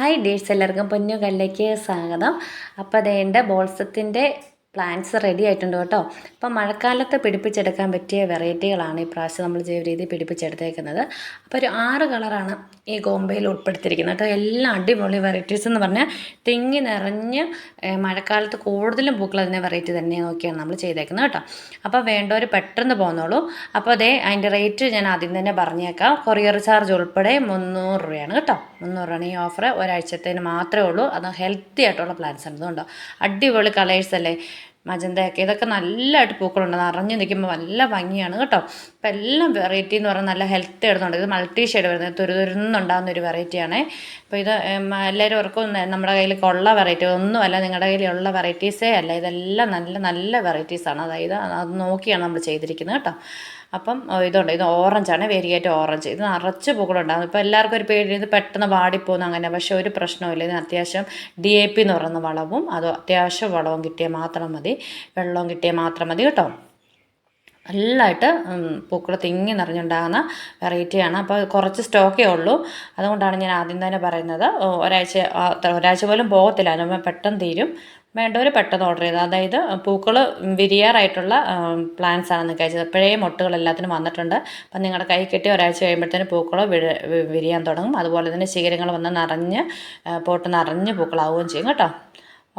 Hi ഡേഴ്സ് എല്ലാവർക്കും പൊന്നു കല്ലേക്ക് സ്വാഗതം അപ്പോൾ അതേണ്ട ബോൾസത്തിന്റെ പ്ലാന്റ്സ് റെഡി ആയിട്ടുണ്ട് കേട്ടോ. അപ്പോൾ മഴക്കാലത്ത് പിടിപ്പിച്ചെടുക്കാൻ പറ്റിയ വെറൈറ്റികളാണ് ഈ പ്രാവശ്യം നമ്മൾ ജൈവ രീതി പിടിപ്പിച്ചെടുത്തേക്കുന്നത്. അപ്പോൾ ഒരു ആറ് കളറാണ് ഈ ഗോമ്പയിൽ ഉൾപ്പെടുത്തിയിരിക്കുന്നത്. കേട്ടോ എല്ലാം അടിപൊളി വെറൈറ്റീസ് എന്ന് പറഞ്ഞാൽ തിങ്ങി നിറഞ്ഞ് മഴക്കാലത്ത് കൂടുതലും പൂക്കൾ അതിന്റെ വെറൈറ്റി തന്നെ നോക്കിയാണ് നമ്മൾ ചെയ്തേക്കുന്നത് കേട്ടോ. അപ്പോൾ വേണ്ടവർ പെട്ടെന്ന് പോന്നോളൂ. അപ്പോൾ അതേ അതിന്റെ റേറ്റ് ഞാൻ ആദ്യം തന്നെ പറഞ്ഞേക്കാം. കൊറിയർ ചാർജ് ഉൾപ്പെടെ മുന്നൂറ് രൂപയാണ് കേട്ടോ. മുന്നൂറ് രൂപയാണ് ഈ ഓഫർ ഒരാഴ്ചത്തേന് മാത്രമേ ഉള്ളൂ. അത് ഹെൽത്തി ആയിട്ടുള്ള പ്ലാൻസ് അതുകൊണ്ടോ അടിപൊളി കളേഴ്സ് അല്ലേ? മജന്തയൊക്കെ. ഇതൊക്കെ നല്ലതായിട്ട് പൂക്കളുണ്ട്. നിറഞ്ഞു നിൽക്കുമ്പോൾ നല്ല ഭംഗിയാണ് കേട്ടോ. അപ്പം എല്ലാം വെറൈറ്റി എന്ന് പറഞ്ഞാൽ നല്ല ഹെൽത്ത് ആയിരുന്നുണ്ട് ഇത് മൾട്ടി ഷെയ്ഡ് വരുന്നത്. തുരുതുരുന്നുണ്ടാകുന്ന ഒരു വെറൈറ്റിയാണ് അപ്പോൾ ഇത് എല്ലാവരും ഓർക്കും നമ്മുടെ കയ്യിൽ ഉള്ള വെറൈറ്റി ഒന്നുമല്ല നിങ്ങളുടെ കയ്യിലുള്ള വെറൈറ്റീസേ അല്ല. ഇതെല്ലാം നല്ല നല്ല വെറൈറ്റീസാണ് അതായത് അത് നോക്കിയാണ് നമ്മൾ ചെയ്തിരിക്കുന്നത് കേട്ടോ. അപ്പം ഇതുണ്ട്. ഇത് ഓറഞ്ചാണ് വേരിയേറ്റ് ഓറഞ്ച് ഇത് നിറച്ച് പൂക്കളുണ്ടാകും ഇപ്പോൾ എല്ലാവർക്കും ഒരു പേടി. ഇത് പെട്ടെന്ന് വാടിപ്പോകുന്നു അങ്ങനെ പക്ഷേ ഒരു പ്രശ്നമില്ല ഇതിന് അത്യാവശ്യം ഡി എ പി എന്ന് പറയുന്ന വളവും അത് അത്യാവശ്യം വളവും കിട്ടിയാൽ മാത്രം മതി. വെള്ളവും കിട്ടിയാൽ മാത്രം മതി കേട്ടോ. നല്ലതായിട്ട് പൂക്കൾ തിങ്ങി നിറഞ്ഞുണ്ടാകുന്ന വെറൈറ്റിയാണ്. അപ്പോൾ കുറച്ച് സ്റ്റോക്കേ ഉള്ളൂ. അതുകൊണ്ടാണ് ഞാൻ ആദ്യം തന്നെ പറയുന്നത്. ഒരാഴ്ച ഒരാഴ്ച പോലും പോകത്തില്ല. അതിനുമ്പോൾ പെട്ടെന്ന് തീരും. വേണ്ടവർ പെട്ടെന്ന് ഓർഡർ ചെയ്ത്. അതായത് പൂക്കൾ വിരിയാറായിട്ടുള്ള പ്ലാന്റ്സ് ആണ് നിങ്ങൾക്ക് അയച്ചത് അപ്പോഴേ മുട്ടുകൾ എല്ലാത്തിനും വന്നിട്ടുണ്ട്. അപ്പം നിങ്ങളുടെ കൈ കെട്ടി ഒരാഴ്ച കഴിയുമ്പോഴത്തേന് പൂക്കൾ വിരിയാൻ തുടങ്ങും. അതുപോലെ തന്നെ ശിഖരങ്ങൾ വന്ന് നിറഞ്ഞ് പോട്ട് നിറഞ്ഞ് പൂക്കളാവുകയും ചെയ്യും കേട്ടോ.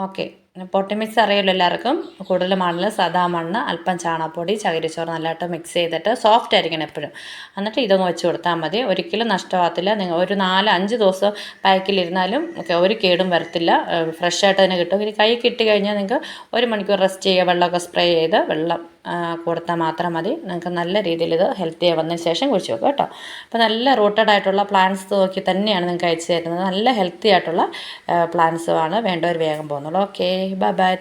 ഓക്കെ. പൊട്ടി മിക്സ് അറിയാമല്ലോ എല്ലാവർക്കും. കൂടുതൽ മണ്ണിൽ സദാ മണ്ണ് അല്പം ചാണകപ്പൊടി ചകിരിച്ചോറ് നല്ലതായിട്ട് മിക്സ് ചെയ്തിട്ട് സോഫ്റ്റ് ആയിരിക്കണം എപ്പോഴും. എന്നിട്ട് ഇതൊന്ന് വെച്ച് കൊടുത്താൽ മതി. ഒരിക്കലും നഷ്ടമാകത്തില്ല. നിങ്ങൾ ഒരു നാല് അഞ്ച് ദിവസം പാക്കിലിരുന്നാലും ഒരു കേടും വരത്തില്ല. ഫ്രഷായിട്ട് തന്നെ കിട്ടും. ഇനി കൈ കിട്ടി കഴിഞ്ഞാൽ നിങ്ങൾക്ക് ഒരു മണിക്കൂർ റെസ്റ്റ് ചെയ്യുക. വെള്ളമൊക്കെ സ്പ്രേ ചെയ്ത് വെള്ളം കൊടുത്താൽ മാത്രം മതി. നിങ്ങൾക്ക് നല്ല രീതിയിൽ ഇത് ഹെൽത്തി വന്നതിന് ശേഷം കുഴിച്ച് വെക്കുക കേട്ടോ. അപ്പോൾ നല്ല റൂട്ടഡ് ആയിട്ടുള്ള പ്ലാന്റ്സ് നോക്കി തന്നെയാണ് നിങ്ങൾക്ക് അയച്ചു തരുന്നത്. നല്ല ഹെൽത്തി ആയിട്ടുള്ള പ്ലാന്റ്സുമാണ് വേണ്ടവർ വേഗം പോകുന്നുള്ളൂ. Okay Babá